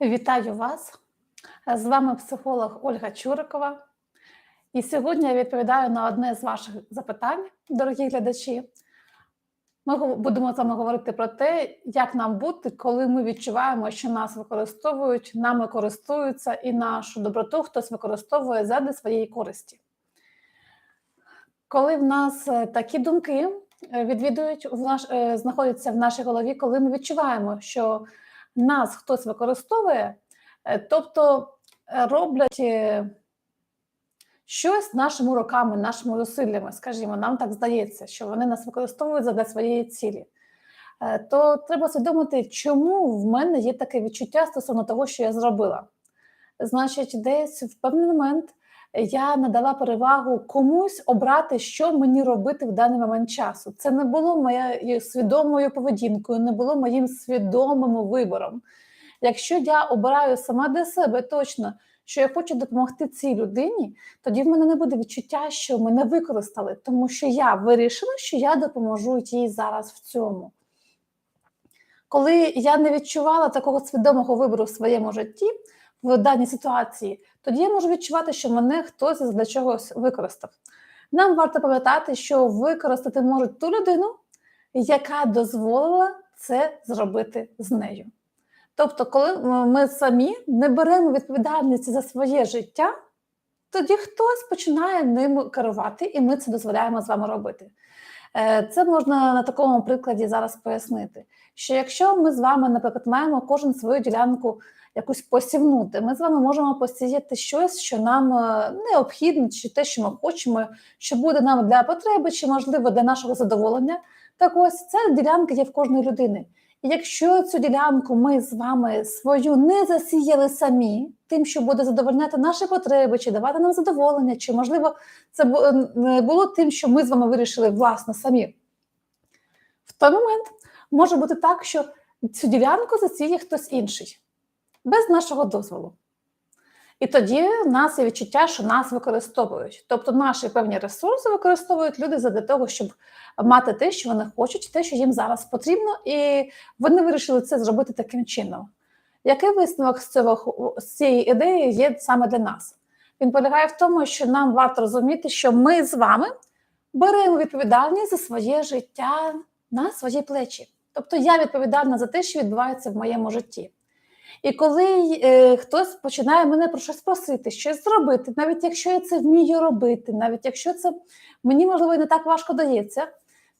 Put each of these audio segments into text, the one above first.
Вітаю вас! З вами психолог Ольга Чурикова. І сьогодні я відповідаю на одне з ваших запитань, дорогі глядачі. Ми будемо з вами говорити про те, як нам бути, коли ми відчуваємо, що нас використовують, нами користуються, і нашу доброту хтось використовує заради своєї користі. Коли в нас е, такі думки е, відвідують, в наш, е, знаходяться в нашій голові, коли ми відчуваємо, що нас хтось використовує, е, тобто е, роблять е, щось нашими руками, нашими зусиллями, скажімо, нам так здається, що вони нас використовують задля своєї цілі. То треба усвідомити, чому в мене є таке відчуття стосовно того, що я зробила. Значить, десь в певний момент я надала перевагу комусь обрати, що мені робити в даний момент часу. Це не було моєю свідомою поведінкою, не було моїм свідомим вибором. Якщо я обираю сама для себе точно, що я хочу допомогти цій людині, тоді в мене не буде відчуття, що мене використали, тому що я вирішила, що я допоможу їй зараз в цьому. Коли я не відчувала такого свідомого вибору в своєму житті в даній ситуації, тоді я можу відчувати, що мене хтось для чогось використав. Нам варто пам'ятати, що використати можуть ту людину, яка дозволила це зробити з нею. Тобто, коли ми самі не беремо відповідальності за своє життя, тоді хтось починає ним керувати, і ми це дозволяємо з вами робити. Е, Це можна на такому прикладі зараз пояснити. Що якщо ми з вами, наприклад, маємо кожен свою ділянку якусь посівнути, ми з вами можемо посіяти щось, що нам необхідне, необхідно, чи те, що ми хочемо, що буде нам для потреби, чи можливо для нашого задоволення. Так ось ця ділянка є в кожної людини. Якщо цю ділянку ми з вами свою не засіяли самі, тим, що буде задовольняти наші потреби, чи давати нам задоволення, чи можливо це було тим, що ми з вами вирішили власно самі. В той момент може бути так, що цю ділянку засіє хтось інший, без нашого дозволу. І тоді в нас є відчуття, що нас використовують. Тобто наші певні ресурси використовують люди для того, щоб мати те, що вони хочуть, те, що їм зараз потрібно, і вони вирішили це зробити таким чином. Який висновок з, цього, з цієї ідеї є саме для нас? Він полягає в тому, що нам варто розуміти, що ми з вами беремо відповідальність за своє життя на свої плечі. Тобто я відповідальна за те, що відбувається в моєму житті. І коли е, хтось починає мене про щось просити, щось зробити, навіть якщо я це вмію робити, навіть якщо це мені можливо не так важко дається,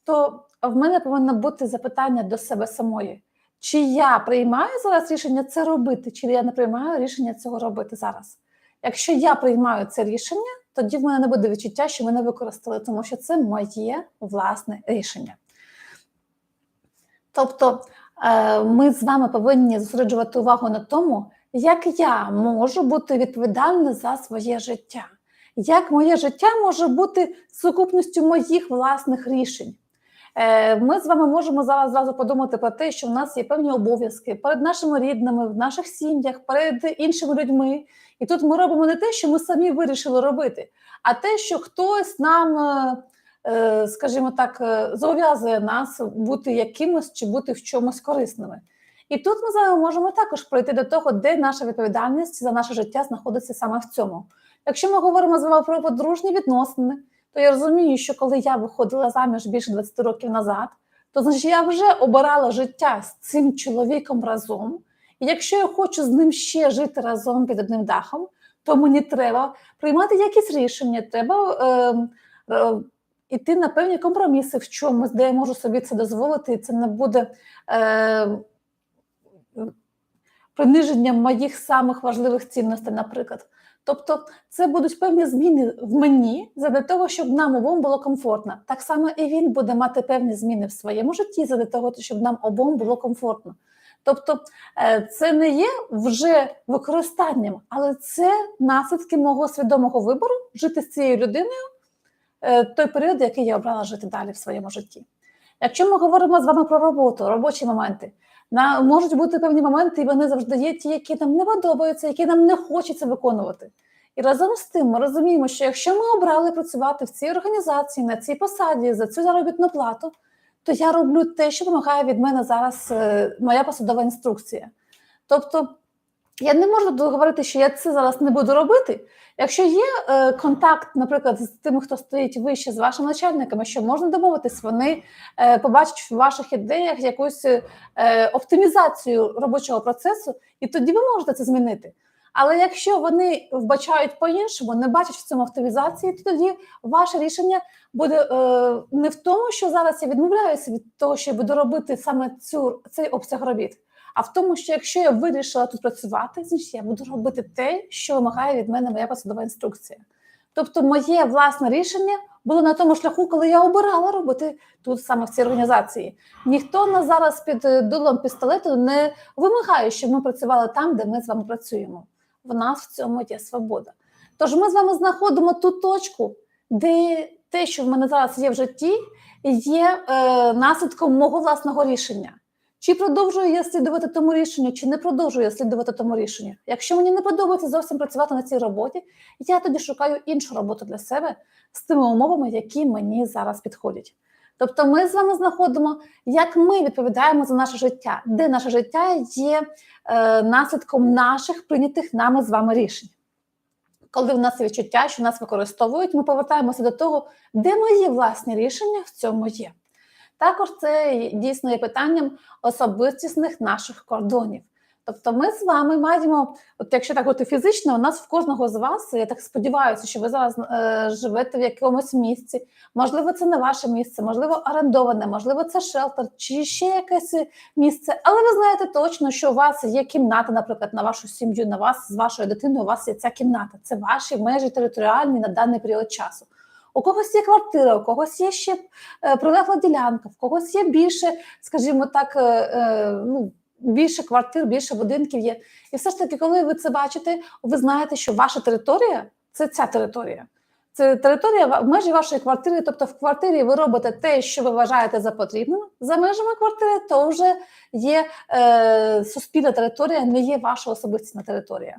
то в мене повинно бути запитання до себе самої: чи я приймаю зараз рішення це робити, чи я не приймаю рішення цього робити зараз. Якщо я приймаю це рішення, тоді в мене не буде відчуття, що мене використали, тому що це моє власне рішення. Тобто ми з вами повинні зосереджувати увагу на тому, як я можу бути відповідальна за своє життя, як моє життя може бути сукупністю моїх власних рішень. Е, Ми з вами можемо зараз зразу подумати про те, що в нас є певні обов'язки перед нашими рідними, в наших сім'ях, перед іншими людьми. І тут ми робимо не те, що ми самі вирішили робити, а те, що хтось нам. Е, скажімо так, е, зобов'язує нас бути якимось чи бути в чомусь корисними. І тут ми з вами можемо також пройти до того, де наша відповідальність за наше життя знаходиться саме в цьому. Якщо ми говоримо з вами про подружні відносини, то я розумію, що коли я виходила заміж більше 20 років назад, то значить я вже обирала життя з цим чоловіком разом. І якщо я хочу з ним ще жити разом під одним дахом, то мені треба приймати якісь рішення, треба. Е, е, іти на певні компроміси в чомусь, де я можу собі це дозволити, і це не буде е, приниженням моїх самих важливих цінностей, наприклад. Тобто, це будуть певні зміни в мені для того, щоб нам обом було комфортно. Так само і він буде мати певні зміни в своєму житті, для того, щоб нам обом було комфортно. Тобто, е, це не є вже використанням, але це наслідки мого свідомого вибору жити з цією людиною той період, який я обрала жити далі в своєму житті. Якщо ми говоримо з вами про роботу, робочі моменти, на, можуть бути певні моменти, і вони завжди є ті, які нам не подобаються, які нам не хочеться виконувати. І разом з тим ми розуміємо, що якщо ми обрали працювати в цій організації, на цій посаді за цю заробітну плату, то я роблю те, що вимагає від мене зараз е, моя посадова інструкція. Тобто я не можу говорити, що я це зараз не буду робити. Якщо є е, контакт, наприклад, з тими, хто стоїть вище, з вашими начальниками, що можна домовитись, вони е, побачать в ваших ідеях якусь е, оптимізацію робочого процесу, і тоді ви можете це змінити. Але якщо вони вбачають по-іншому, не бачать в цьому оптимізації, то тоді ваше рішення буде е, не в тому, що зараз я відмовляюся від того, що я буду робити саме цю цей обсяг робіт, а в тому, що якщо я вирішила тут працювати, значить я буду робити те, що вимагає від мене моя посадова інструкція. Тобто, моє власне рішення було на тому шляху, коли я обирала робити тут саме в цій організації. Ніхто нас зараз під е, дулом пістолету не вимагає, щоб ми працювали там, де ми з вами працюємо. В нас в цьому є свобода. Тож ми з вами знаходимо ту точку, де те, що в мене зараз є в житті, є е, наслідком мого власного рішення. Чи продовжую я слідувати тому рішенню, чи не продовжую я слідувати тому рішенню. Якщо мені не подобається зовсім працювати на цій роботі, я тоді шукаю іншу роботу для себе з тими умовами, які мені зараз підходять. Тобто, ми з вами знаходимо, як ми відповідаємо за наше життя, де наше життя є е, наслідком наших прийнятих нами з вами рішень. Коли в нас є відчуття, що нас використовують, ми повертаємося до того, де мої власні рішення в цьому є. Також це дійсно є питанням особистісних наших кордонів. Тобто, ми з вами маємо, от якщо так бути фізично, у нас в кожного з вас, я так сподіваюся, що ви зараз е, живете в якомусь місці. Можливо, це не ваше місце, можливо, орендоване, можливо, це шелтер чи ще якесь місце. Але ви знаєте точно, що у вас є кімната, наприклад, на вашу сім'ю, на вас з вашою дитиною. У вас є ця кімната. Це ваші межі територіальні на даний період часу. У когось є квартира, у когось є ще е, прилегла ділянка, в когось є більше, скажімо так, е, е, ну. Більше квартир, більше будинків є. І все ж таки, коли ви це бачите, ви знаєте, що ваша територія це ця територія. Це територія в межі вашої квартири. Тобто в квартирі ви робите те, що ви вважаєте за потрібним. За межами квартири, то вже є е, суспільна територія, не є ваша особиста територія.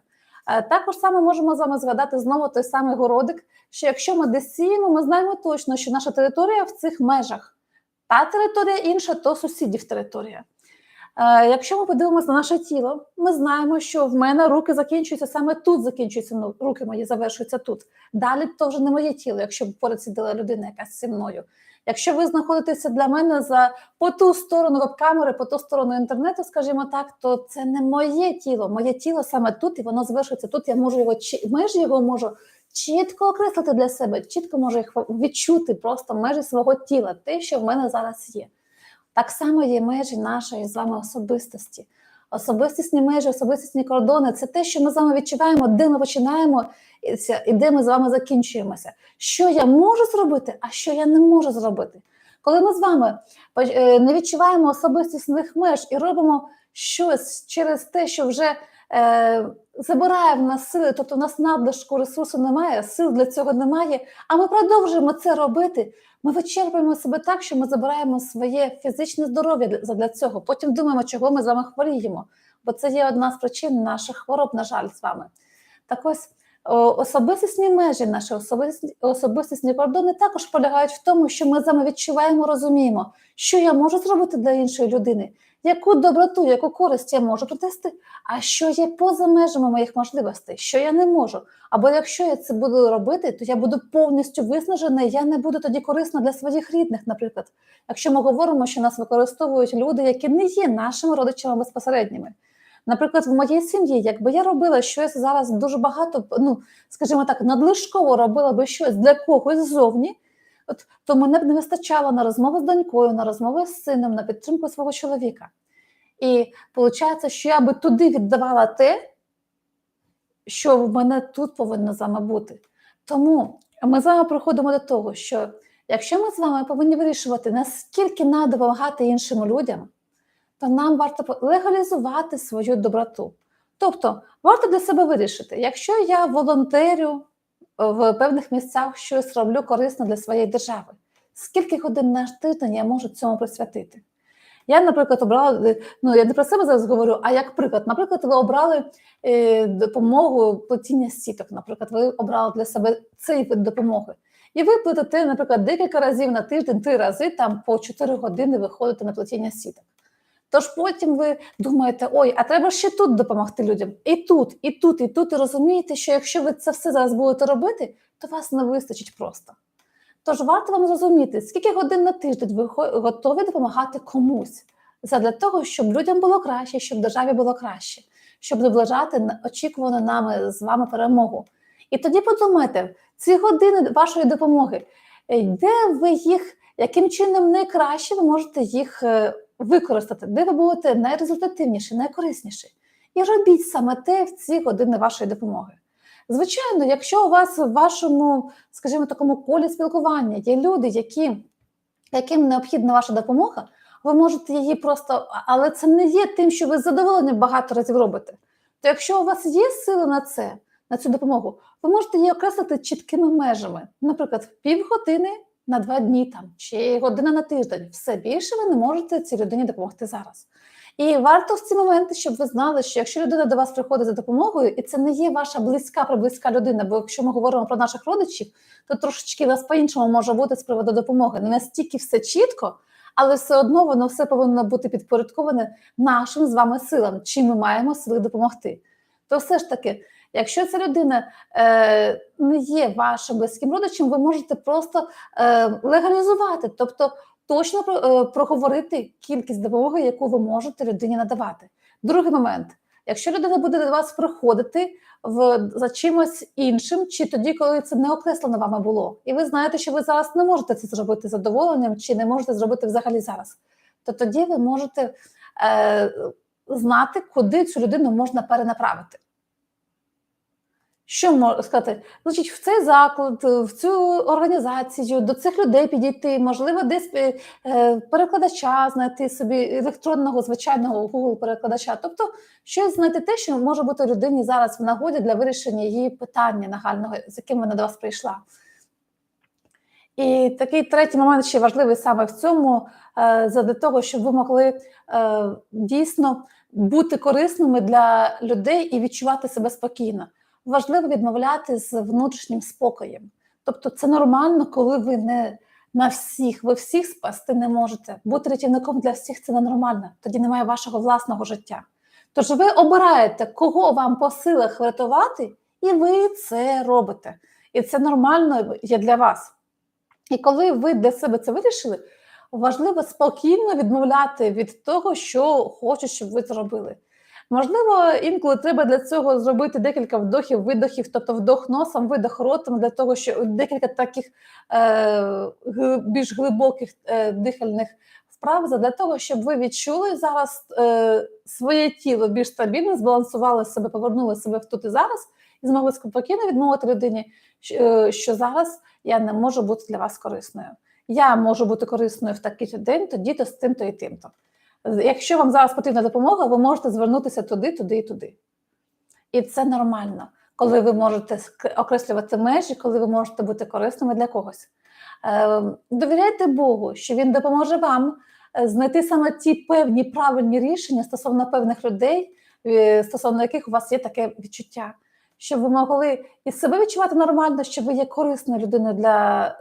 Е, також саме можемо з вами згадати знову той самий городик, що якщо ми десь сіємо, ми знаємо точно, що наша територія в цих межах. Та територія інша, то сусідів територія. Е, Якщо ми подивимося на наше тіло, ми знаємо, що в мене руки закінчуються саме тут, закінчуються ну, руки мої завершуються тут. Далі то вже не моє тіло, якщо б поряд сиділа людина якась зі мною. Якщо ви знаходитеся для мене за по ту сторону веб-камери, по ту сторону інтернету, скажімо так, то це не моє тіло. Моє тіло саме тут, і воно завершується тут. Я можу його межі його можу чітко окреслити для себе, чітко можу їх відчути просто межі свого тіла, те, що в мене зараз є. Так само є межі нашої з вами особистості. Особистісні межі, особистісні кордони це те, що ми з вами відчуваємо, де ми починаємо і де ми з вами закінчуємося. Що я можу зробити, а що я не можу зробити. Коли ми з вами не відчуваємо особистісних меж і робимо щось через те, що вже е, забирає в нас сили, тобто у нас надлишку ресурсу немає, сил для цього немає, а ми продовжуємо це робити. Ми вичерпуємо себе так, що ми забираємо своє фізичне здоров'я для цього. Потім думаємо, чого ми з вами хворіємо, бо це є одна з причин наших хвороб, на жаль, з вами. Так ось особистісні межі, наші особистісні, особистісні кордони також полягають в тому, що ми з вами відчуваємо, розуміємо, що я можу зробити для іншої людини, яку доброту, яку користь я можу принести, а що є поза межами моїх можливостей, що я не можу. Або якщо я це буду робити, то я буду повністю виснажена, я не буду тоді корисна для своїх рідних, наприклад. Якщо ми говоримо, що нас використовують люди, які не є нашими родичами безпосередніми. Наприклад, в моїй сім'ї, якби я робила щось зараз дуже багато, ну скажімо так, надлишково робила би щось для когось ззовні, от то мене б не вистачало на розмову з донькою, на розмову з сином, на підтримку свого чоловіка. І виходить, що я би туди віддавала те, що в мене тут повинно з вами бути. Тому ми з вами приходимо до того, що якщо ми з вами повинні вирішувати, наскільки треба допомагати іншим людям, то нам варто легалізувати свою доброту. Тобто, варто для себе вирішити, якщо я волонтерю в певних місцях щось роблю корисно для своєї держави, скільки годин на тиждень я можу цьому присвятити? Я, наприклад, обрала, ну я не про себе зараз говорю, а як приклад, наприклад, ви обрали е, допомогу плетіння сіток, наприклад, ви обрали для себе цей вид допомоги. І ви плетете, наприклад, декілька разів на тиждень, три рази, там по 4 години виходите на плетіння сіток Тож потім ви думаєте, ой, а треба ще тут допомогти людям, і тут, і тут, і тут, і розумієте, що якщо ви це все зараз будете робити, то вас не вистачить просто. Тож варто вам зрозуміти, скільки годин на тиждень ви готові допомагати комусь задля того, щоб людям було краще, щоб державі було краще, щоб наближати на- очікувану нами з вами перемогу. І тоді подумайте, ці години вашої допомоги, е, де ви їх, яким чином найкраще ви можете їх е, використати, де ви будете найрезультативніші, найкорисніші. І робіть саме те в ці години вашої допомоги. Звичайно, якщо у вас в вашому, скажімо, такому колі спілкування є люди, які, яким необхідна ваша допомога, ви можете її просто, але це не є тим, що ви з задоволенням багато разів робите. То якщо у вас є сили на це, на цю допомогу, ви можете її окреслити чіткими межами, наприклад, півгодини на два дні там чи година на тиждень. Все більше ви не можете цій людині допомогти зараз. І варто в ці моменти, щоб ви знали, що якщо людина до вас приходить за допомогою, і це не є ваша близька приблизька людина, бо якщо ми говоримо про наших родичів, то трошечки вас по-іншому може бути з приводу допомоги. Не настільки все чітко, але все одно воно все повинно бути підпорядковане нашим з вами силам, чим ми маємо сили допомогти. То все ж таки, якщо ця людина е, не є вашим близьким родичем, ви можете просто е, легалізувати, тобто точно е, проговорити кількість допомоги, яку ви можете людині надавати. Другий момент: якщо людина буде до вас приходити в за чимось іншим, чи тоді, коли це не окреслено вами було, і ви знаєте, що ви зараз не можете це зробити з задоволенням, чи не можете зробити взагалі зараз, то тоді ви можете е, знати, куди цю людину можна перенаправити. Що можна сказати? Значить, в цей заклад, в цю організацію, до цих людей підійти, можливо, десь е, перекладача знайти собі електронного звичайного Google перекладача. Тобто, щось знайти те, що може бути людині зараз в нагоді для вирішення її питання нагального, з яким вона до вас прийшла. І такий третій момент ще важливий саме в цьому, е, задля того, щоб ви могли е, дійсно бути корисними для людей і відчувати себе спокійно. Важливо відмовляти з внутрішнім спокоєм. Тобто, це нормально, коли ви не на всіх, ви всіх спасти не можете. Бути рятівником для всіх це ненормально, тоді немає вашого власного життя. Тож ви обираєте, кого вам по силах врятувати, і ви це робите. І це нормально є для вас. І коли ви для себе це вирішили, важливо спокійно відмовляти від того, що хочуть, щоб ви зробили. Можливо, інколи треба для цього зробити декілька вдохів, видохів, тобто вдох носом, видох ротом, для того, що декілька таких е, більш глибоких е, дихальних вправ, для того, щоб ви відчули зараз е, своє тіло більш стабільно, збалансували себе, повернули себе в тут і зараз, і змогли спокійно відмовити людині, що, е, що зараз я не можу бути для вас корисною. Я можу бути корисною в такий день, тоді то з тим-то і тим-то. Якщо вам зараз потрібна допомога, ви можете звернутися туди, туди і туди. І це нормально, коли ви можете окреслювати межі, коли ви можете бути корисними для когось. Е, довіряйте Богу, що Він допоможе вам е, знайти саме ті певні правильні рішення стосовно певних людей, е, стосовно яких у вас є таке відчуття, щоб ви могли і себе відчувати нормально, що ви є корисною людиною для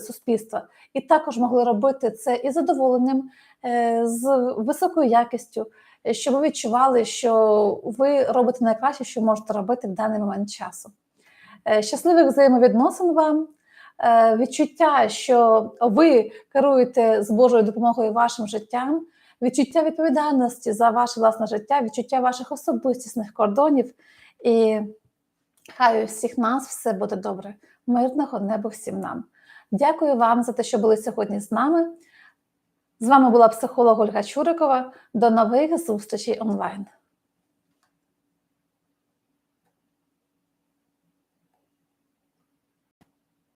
суспільства, і також могли робити це із задоволенням, е, з високою якістю, е, щоб ви відчували, що ви робите найкраще, що можете робити в даний момент часу. Е, Щасливих взаємовідносин вам, відчуття, що ви керуєте з Божою допомогою вашим життям, відчуття відповідальності за ваше власне життя, відчуття ваших особистісних кордонів. І хай у всіх нас все буде добре. Мирного неба всім нам. Дякую вам за те, що були сьогодні з нами. З вами була психолог Ольга Чурикова. До нових зустрічей онлайн.